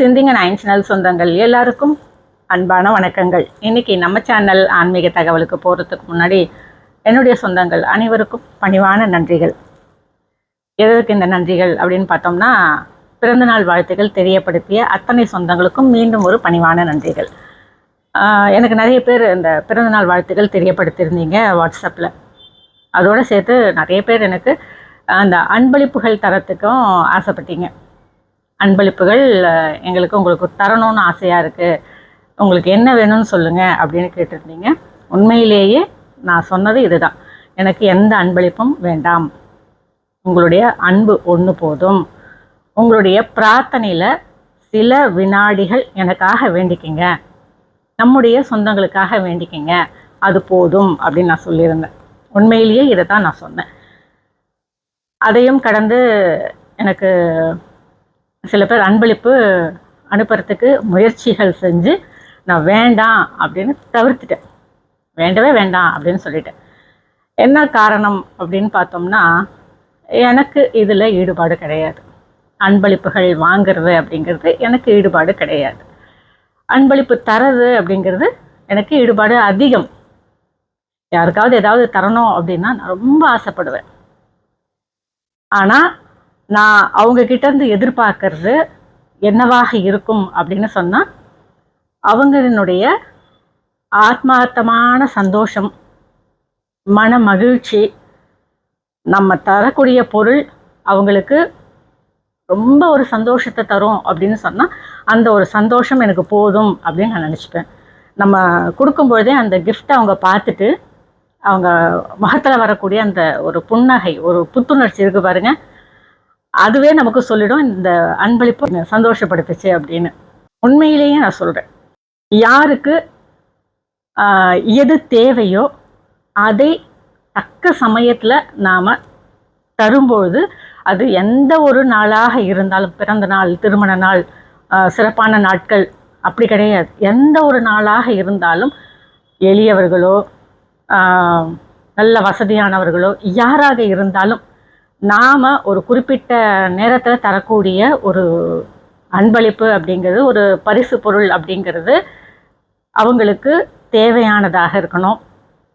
சிந்திங்க nine channel சொந்தங்கள். எல்லாருக்கும் அன்பான வணக்கங்கள். இன்னைக்கு நம்ம சேனல் ஆன்மீக தகவலுக்கு போகிறதுக்கு முன்னாடி என்னுடைய சொந்தங்கள் அனைவருக்கும் பணிவான நன்றிகள். எதற்கு இந்த நன்றிகள் அப்படின்னு பார்த்தோம்னா பிறந்தநாள் வாழ்த்துக்கள் தெரியப்படுத்திய அத்தனை சொந்தங்களுக்கும் மீண்டும் ஒரு பணிவான நன்றிகள். எனக்கு நிறைய பேர் இந்த பிறந்தநாள் வாழ்த்துக்கள் தெரியப்படுத்தியிருந்தீங்க வாட்ஸ்அப்பில். அதோடு சேர்த்து நிறைய பேர் எனக்கு அந்த அன்பளிப்புகள் தரத்துக்கும் ஆசைப்பட்டீங்க. அன்பளிப்புகள் எங்களுக்கு உங்களுக்கு தரணும்னு ஆசையாக இருக்குது உங்களுக்கு என்ன வேணும்னு சொல்லுங்கள் அப்படின்னு கேட்டிருந்தீங்க. உண்மையிலேயே நான் சொன்னது இதுதான். எனக்கு எந்த அன்பளிப்பும் வேண்டாம். உங்களுடைய அன்பு ஒன்று போதும். உங்களுடைய பிரார்த்தனையில் சில வினாடிகள் எனக்காக வேண்டிக்கிங்க. நம்முடைய சொந்தங்களுக்காக வேண்டிக்கிங்க. அது போதும் அப்படின்னு நான் சொல்லியிருந்தேன். உண்மையிலேயே இதை தான் நான் சொன்னேன். அதையும் கடந்து எனக்கு சில பேர் அன்பளிப்பு அனுப்புறதுக்கு முயற்சிகள் செஞ்சு நான் வேண்டாம் அப்படின்னு தவிர்த்துட்டேன். வேண்டவே வேண்டாம் அப்படின்னு சொல்லிட்டேன். என்ன காரணம் அப்படின்னு பார்த்தோம்னா எனக்கு இதில் ஈடுபாடு கிடையாது. அன்பளிப்புகள் வாங்குறது அப்படிங்கிறது எனக்கு ஈடுபாடு கிடையாது. அன்பளிப்பு தரது அப்படிங்கிறது எனக்கு ஈடுபாடு அதிகம். யாருக்காவது ஏதாவது தரணும் அப்படின்னா நான் ரொம்ப ஆசைப்படுவேன். ஆனால் நான் அவங்க கிட்டேருந்து எதிர்பார்க்கறது என்னவாக இருக்கும் அப்படின்னு சொன்னால் அவங்களினுடைய ஆத்மார்த்தமான சந்தோஷம் மன மகிழ்ச்சி நம்ம தரக்கூடிய பொருள் அவங்களுக்கு ரொம்ப ஒரு சந்தோஷத்தை தரும் அப்படின்னு சொன்னால் அந்த ஒரு சந்தோஷம் எனக்கு போதும் அப்படின்னு நான் நினச்சிப்பேன். நம்ம கொடுக்கும்பொழுதே அந்த கிஃப்ட்டை அவங்க பார்த்துட்டு அவங்க முகத்தில் வரக்கூடிய அந்த ஒரு புன்னகை ஒரு புத்துணர்ச்சி இருக்குது பாருங்கள் அதுவே நமக்கு சொல்லிடும் இந்த அன்பளிப்பு சந்தோஷப்படுத்துச்சு அப்படின்னு. உண்மையிலேயே நான் சொல்கிறேன் யாருக்கு எது தேவையோ அதை தக்க சமயத்தில் நாம் தரும்பொழுது அது எந்த ஒரு நாளாக இருந்தாலும் பிறந்த நாள் திருமண நாள் சிறப்பான நாட்கள் அப்படி கிடையாது. எந்த ஒரு நாளாக இருந்தாலும் எளியவர்களோ ஆஹ், நல்ல வசதியானவர்களோ யாராக இருந்தாலும் நாம் ஒரு குறிப்பிட்ட நேரத்தில் தரக்கூடிய ஒரு அன்பளிப்பு அப்படிங்கிறது ஒரு பரிசு பொருள் அப்படிங்கிறது அவங்களுக்கு தேவையானதாக இருக்கணும்.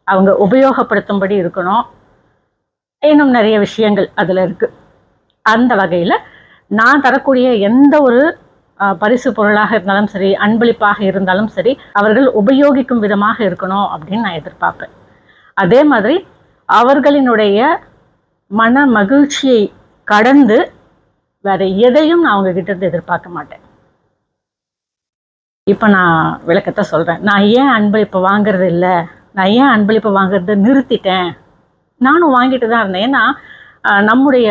அவங்க உபயோகப்படுத்தும்படி இருக்கணும். இன்னும் நிறைய விஷயங்கள் அதில் இருக்குது அந்த வகையில் நான் தரக்கூடிய எந்த ஒரு பரிசு பொருளாக இருந்தாலும் சரி அன்பளிப்பாக இருந்தாலும் சரி அவர்கள் உபயோகிக்கும் விதமாக இருக்கணும் அப்படின்னு நான் எதிர்பார்ப்பேன். அதே மாதிரி அவர்களினுடைய மன மகிழ்ச்சியை கடந்து வேற எதையும் நான் அவங்க கிட்ட இருந்து எதிர்பார்க்க மாட்டேன். இப்போ நான் விளக்கத்தை சொல்கிறேன் நான் ஏன் அன்பளிப்பு வாங்குறது இல்லை? நான் ஏன் அன்பளிப்பு வாங்குறத நிறுத்திட்டேன்? நானும் வாங்கிட்டு தான் இருந்தேன். ஏன்னா நம்முடைய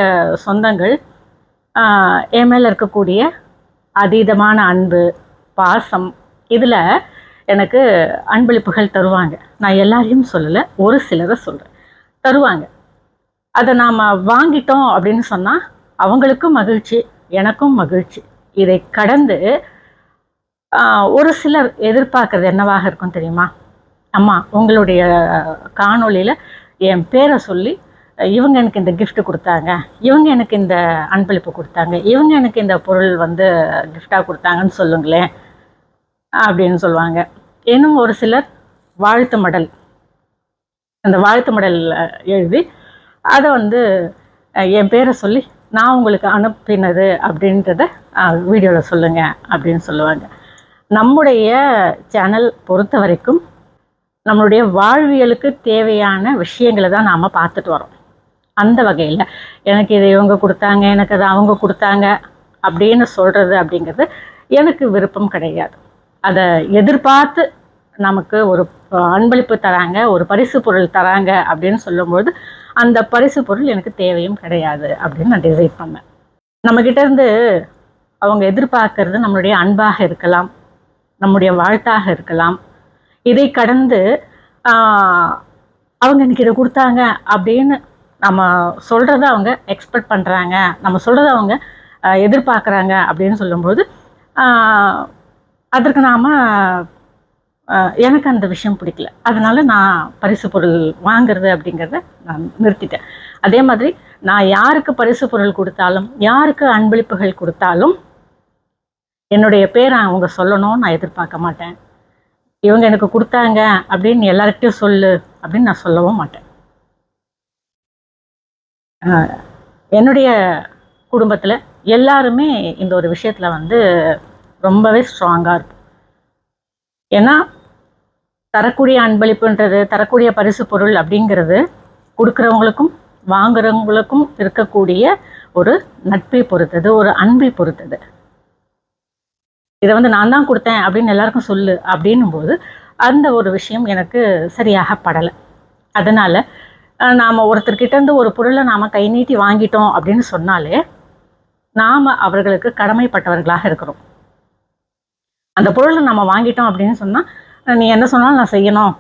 சொந்தங்கள் என் மேலே இருக்கக்கூடிய அதீதமான அன்பு பாசம் இதில் எனக்கு அன்பளிப்புகள் தருவாங்க. நான் எல்லாரையும் சொல்லலை ஒரு சிலரை சொல்கிறேன் தருவாங்க. அதை நாம் வாங்கிட்டோம் அப்படின்னு சொன்னால் அவங்களுக்கும் மகிழ்ச்சி எனக்கும் மகிழ்ச்சி. இதை கடந்து ஒரு சிலர் எதிர்பார்க்கறது என்னவாக இருக்கும் தெரியுமா? அம்மா உங்களுடைய காணொளியில் என் பேரை சொல்லி இவங்க எனக்கு இந்த கிஃப்ட் கொடுத்தாங்க இவங்க எனக்கு இந்த அன்பளிப்பு கொடுத்தாங்க இவங்க எனக்கு இந்த பொருள் வந்து கிஃப்டாக கொடுத்தாங்கன்னு சொல்லுங்களேன் அப்படின்னு சொல்லுவாங்க. இன்னும் ஒரு சிலர் வாழ்த்து மடல். அந்த வாழ்த்து மடல் எழுதி அதை வந்து என் பேரை சொல்லி நான் உங்களுக்கு அனுப்பினது அப்படின்றத வீடியோவில் சொல்லுங்கள் அப்படின்னு சொல்லுவாங்க. நம்முடைய சேனல் பொறுத்த வரைக்கும் நம்மளுடைய வாழ்வியலுக்கு தேவையான விஷயங்களை தான் நாம் பார்த்துட்டு வரோம் அந்த வகையில் எனக்கு இதை இவங்க கொடுத்தாங்க எனக்கு அதை அவங்க கொடுத்தாங்க அப்படின்னு சொல்கிறது அப்படிங்கிறது எனக்கு விருப்பம் கிடையாது. அதை எதிர்பார்த்து நமக்கு ஒரு அன்பளிப்பு தராங்க ஒரு பரிசு பொருள் தராங்க அப்படின்னு சொல்லும்போது அந்த பரிசு பொருள் எனக்கு தேவையும் கிடையாது அப்படின்னு நான் டிசைட் பண்ணேன். நம்மக்கிட்ட இருந்து அவங்க எதிர்பார்க்கறது நம்மளுடைய அன்பாக இருக்கலாம் நம்முடைய வாழ்த்தாக இருக்கலாம். இதை கடந்து அவங்க எனக்கு இதை கொடுத்தாங்க அப்படின்னு நம்ம சொல்கிறத அவங்க எக்ஸ்பெக்ட் பண்ணுறாங்க நம்ம சொல்கிறத அவங்க எதிர்பார்க்குறாங்க அப்படின்னு சொல்லும்போது அதற்கு நாம் எனக்கு அந்த விஷயம் பிடிக்கல. அதனால நான் பரிசு பொருள் வாங்குறது அப்படிங்கிறத நான் நிறுத்திட்டேன். அதே மாதிரி நான் யாருக்கு பரிசு பொருள் கொடுத்தாலும் யாருக்கு அன்பளிப்புகள் கொடுத்தாலும் என்னுடைய பேரை அவங்க சொல்லணும்னு நான் எதிர்பார்க்க மாட்டேன். இவங்க எனக்கு கொடுத்தாங்க அப்படின்னு எல்லார்கிட்டையும் சொல்லு அப்படின்னு நான் சொல்லவும் மாட்டேன். என்னுடைய குடும்பத்தில் எல்லாருமே இந்த ஒரு விஷயத்தில் வந்து ரொம்பவே ஸ்ட்ராங்காக இருக்கும் ஏன்னா தரக்கூடிய அன்பளிப்புன்றது தரக்கூடிய பரிசு பொருள் அப்படிங்கிறது கொடுக்குறவங்களுக்கும் வாங்குறவங்களுக்கும் இருக்கக்கூடிய ஒரு நட்பை பொறுத்தது ஒரு அன்பை பொறுத்தது. இதை வந்து நான் தான் கொடுத்தேன் அப்படின்னு எல்லாருக்கும் சொல்லு அப்படின்னும் போது அந்த ஒரு விஷயம் எனக்கு சரியாக படலை. அதனால் நாம் நாம ஒரு பொருளை நாம கை நீட்டி வாங்கிட்டோம் அப்படின்னு சொன்னாலே நாம அவர்களுக்கு கடமைப்பட்டவர்களாக இருக்கிறோம். அந்த பொருளை நம்ம வாங்கிட்டோம் அப்படின்னு சொன்னால் நீ என்ன சொன்னாலும் நான் செய்யணும்.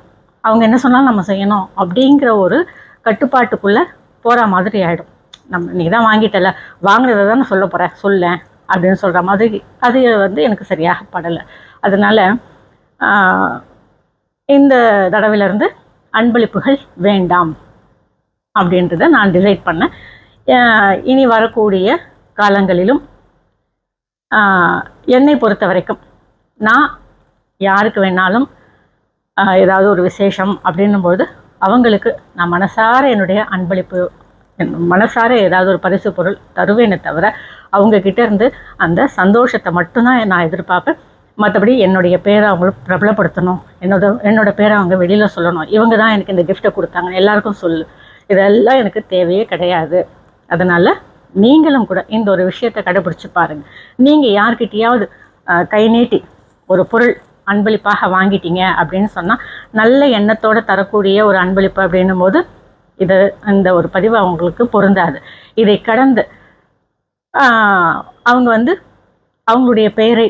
அவங்க என்ன சொன்னாலும் நம்ம செய்யணும் அப்படிங்கிற ஒரு கட்டுப்பாட்டுக்குள்ளே போகிற மாதிரி ஆகிடும் நம்ம நீ தான் வாங்கிட்டல. வாங்கினதை தானே சொல்ல போகிறேன் சொல்லேன் அப்படின்னு சொல்கிற மாதிரி அது வந்து எனக்கு சரியாக படலை. அதனால் இந்த தடவையிலேருந்து அன்பளிப்புகள் வேண்டாம் அப்படின்றத நான் டிசைட் பண்ணேன். இனி வரக்கூடிய காலங்களிலும் என்னை பொறுத்த வரைக்கும் நான் யாருக்கு வேணாலும் ஏதாவது ஒரு விசேஷம் அப்படின்னும்போது அவங்களுக்கு நான் மனசார என்னுடைய அன்பளிப்பு என் மனசார ஏதாவது ஒரு பரிசு பொருள் தருவேனே தவிர அவங்கக்கிட்ட இருந்து அந்த சந்தோஷத்தை மட்டும்தான் நான் எதிர்பார்ப்பேன். மற்றபடி என்னுடைய பேரை அவங்களும் பிரபலப்படுத்தணும். என்னோட என்னோட பேரை அவங்க வெளியில் சொல்லணும். இவங்க தான் எனக்கு இந்த கிஃப்ட்டை கொடுத்தாங்க. எல்லாருக்கும் சொல்லு. இதெல்லாம் எனக்கு தேவையே கிடையாது. அதனால் நீங்களும் கூட இந்த ஒரு விஷயத்தை கடைபிடிச்சி பாருங்கள் நீங்கள் யார்கிட்டயாவது கை நீட்டி ஒரு பொருள் அன்பளிப்பாக வாங்கிட்டீங்க அப்படின்னு சொன்னால் நல்ல எண்ணத்தோடு தரக்கூடிய ஒரு அன்பளிப்பு அப்படின்னும் போது இது இந்த ஒரு பதிவு அவங்களுக்கு பொருந்தாது. இதை கடந்து அவங்க வந்து அவங்களுடைய பெயரை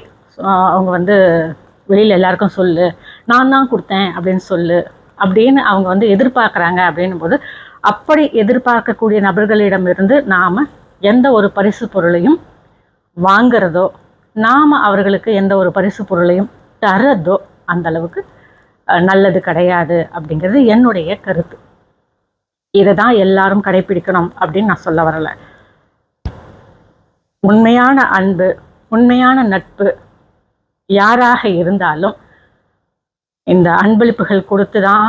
அவங்க வந்து வெளியில் எல்லாருக்கும் சொல்லு நான் தான் கொடுத்தேன் அப்படின்னு சொல்லு அப்படின்னு அவங்க வந்து எதிர்பார்க்குறாங்க அப்படின்னும் போது அப்படி எதிர்பார்க்கக்கூடிய நபர்களிடமிருந்து நாம் எந்த ஒரு பரிசு பொருளையும் வாங்கிறதோ நாம் அவர்களுக்கு எந்த ஒரு பரிசு பொருளையும் தரதோ அந்த அளவுக்கு நல்லது கிடையாது அப்படிங்கிறது என்னுடைய கருத்து. இதை தான் எல்லாரும் கடைபிடிக்கணும் அப்படின்னு நான் சொல்ல வரல. உண்மையான அன்பு உண்மையான நட்பு யாராக இருந்தாலும் இந்த அன்பளிப்புகள் கொடுத்து தான்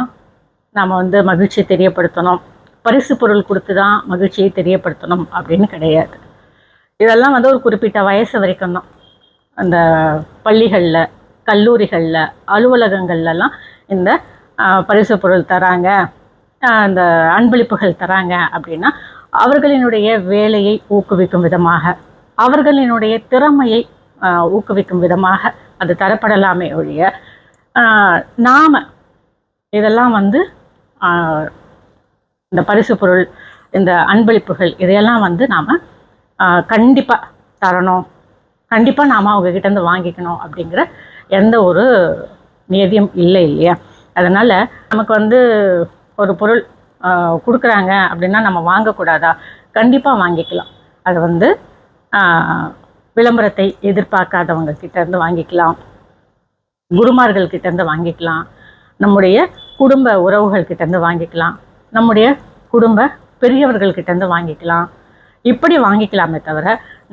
நம்ம வந்து மகிழ்ச்சியை தெரியப்படுத்தணும். பரிசு பொருள் கொடுத்து தான் மகிழ்ச்சியை தெரியப்படுத்தணும் அப்படின்னு கிடையாது. இதெல்லாம் வந்து ஒரு குறிப்பிட்ட வயசு வரைக்கும் தான். அந்த பள்ளிகளில் கல்லூரிகளில் அலுவலகங்கள்லாம் இந்த பரிசு பொருள் தராங்க அந்த அன்பளிப்புகள் தராங்க அப்படின்னா அவர்களினுடைய வேலையை ஊக்குவிக்கும் விதமாக அவர்களினுடைய திறமையை ஊக்குவிக்கும் விதமாக அது தரப்படலாமே ஒழிய நாம் இதெல்லாம் வந்து இந்த பரிசு பொருள் இந்த அன்பளிப்புகள் இதையெல்லாம் வந்து நாம் கண்டிப்பாக தரணும். கண்டிப்பாக நாம் அவங்கக்கிட்ட இருந்து வாங்கிக்கணும் அப்படிங்கிற எந்த ஒரு நியதியும் இல்லை இல்லையா? அதனால் நமக்கு வந்து ஒரு பொருள் கொடுக்குறாங்க அப்படின்னா நம்ம வாங்கக்கூடாதா? கண்டிப்பாக வாங்கிக்கலாம். அது வந்து விளம்பரத்தை எதிர்பார்க்காதவங்க கிட்டேருந்து வாங்கிக்கலாம். குருமார்கள் கிட்டேருந்து வாங்கிக்கலாம். நம்முடைய குடும்ப உறவுகள் கிட்டேருந்து வாங்கிக்கலாம். நம்முடைய குடும்ப பெரியவர்கள் கிட்டேருந்து வாங்கிக்கலாம். இப்படி வாங்கிக்கலாமே தவிர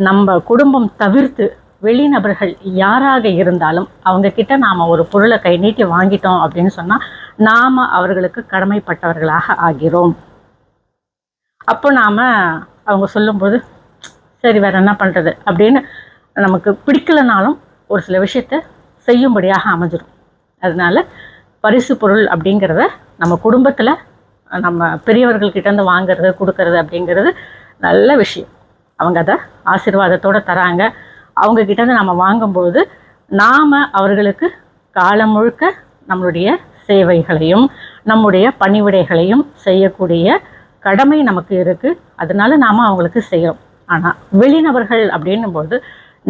நம்ம குடும்பம் தவிர்த்து வெளிநபர்கள் யாராக இருந்தாலும் அவங்க கிட்ட நாம் ஒரு பொருளை கை நீட்டி வாங்கிட்டோம் அப்படின்னு சொன்னால் நாம் அவர்களுக்கு கடமைப்பட்டவர்களாக ஆகிறோம். அப்போ நாம் அவங்க சொல்லும்போது சரி வேற என்ன பண்ணுறது அப்படின்னு நமக்கு பிடிக்கலனாலும் ஒரு சில விஷயத்த செய்யும்படியாக அமைஞ்சிரும். அதனால பரிசு பொருள் அப்படிங்கிறத நம்ம குடும்பத்தில் நம்ம பெரியவர்கள் வாங்கிறது கொடுக்கறது அப்படிங்கிறது நல்ல விஷயம். அவங்க அதை ஆசீர்வாதத்தோட தராங்க. அவங்க கிட்ட இருந்து நம்ம வாங்கும்போது நாம் அவர்களுக்கு காலம் முழுக்க நம்மளுடைய சேவைகளையும் நம்முடைய பணிவிடைகளையும் செய்யக்கூடிய கடமை நமக்கு இருக்குது அதனால நாம் அவங்களுக்கு செய்கிறோம் ஆனால் வெளிநபர்கள் அப்படின்னும்போது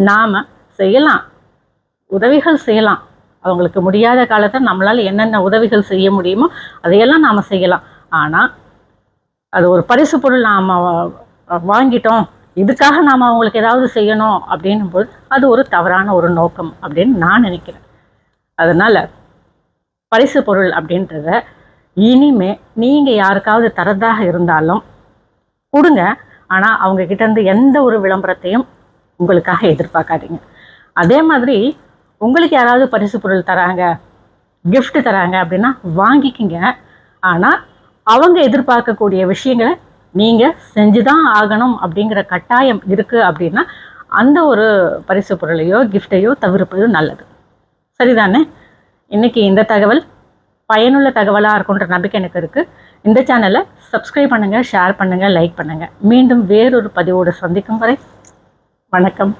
நாம் செய்யலாம். உதவிகள் செய்யலாம். அவங்களுக்கு முடியாத காலத்தில் நம்மளால் என்னென்ன உதவிகள் செய்ய முடியுமோ அதையெல்லாம் நாம் செய்யலாம். ஆனால் அது ஒரு பரிசு பொருள் நாம் வாங்கிட்டோம். இதுக்காக நாம் அவங்களுக்கு ஏதாவது செய்யணும் அப்படின்னும்போது அது ஒரு தவறான ஒரு நோக்கம் அப்படின்னு நான் நினைக்கிறேன். அதனால் பரிசு பொருள் அப்படின்றத இனிமே நீங்கள் யாருக்காவது தரதாக இருந்தாலும் கொடுங்க. ஆனால் அவங்க கிட்டேருந்து எந்த ஒரு விளம்பரத்தையும் உங்களுக்காக எதிர்பார்க்காதீங்க. அதே மாதிரி உங்களுக்கு யாராவது பரிசு பொருள் தராங்க கிஃப்ட் தராங்க அப்படின்னா வாங்கிக்கிங்க. ஆனால் அவங்க எதிர்பார்க்கக்கூடிய விஷயங்களை நீங்கள் செஞ்சு தான் ஆகணும் அப்படிங்கிற கட்டாயம் இருக்குது அப்படின்னா அந்த ஒரு பரிசு பொருளையோ கிஃப்டையோ தவிர்ப்பது நல்லது. சரிதானே? இன்றைக்கி இந்த தகவல் பயனுள்ள தகவலாக இருக்குன்ற நம்பிக்கை எனக்கு இருக்குது இந்த சேனலை சப்ஸ்கிரைப் பண்ணுங்கள் ஷேர் பண்ணுங்கள் லைக் பண்ணுங்கள் மீண்டும் வேறொரு பதிவோடு சந்திக்கும் வரை வணக்கம்.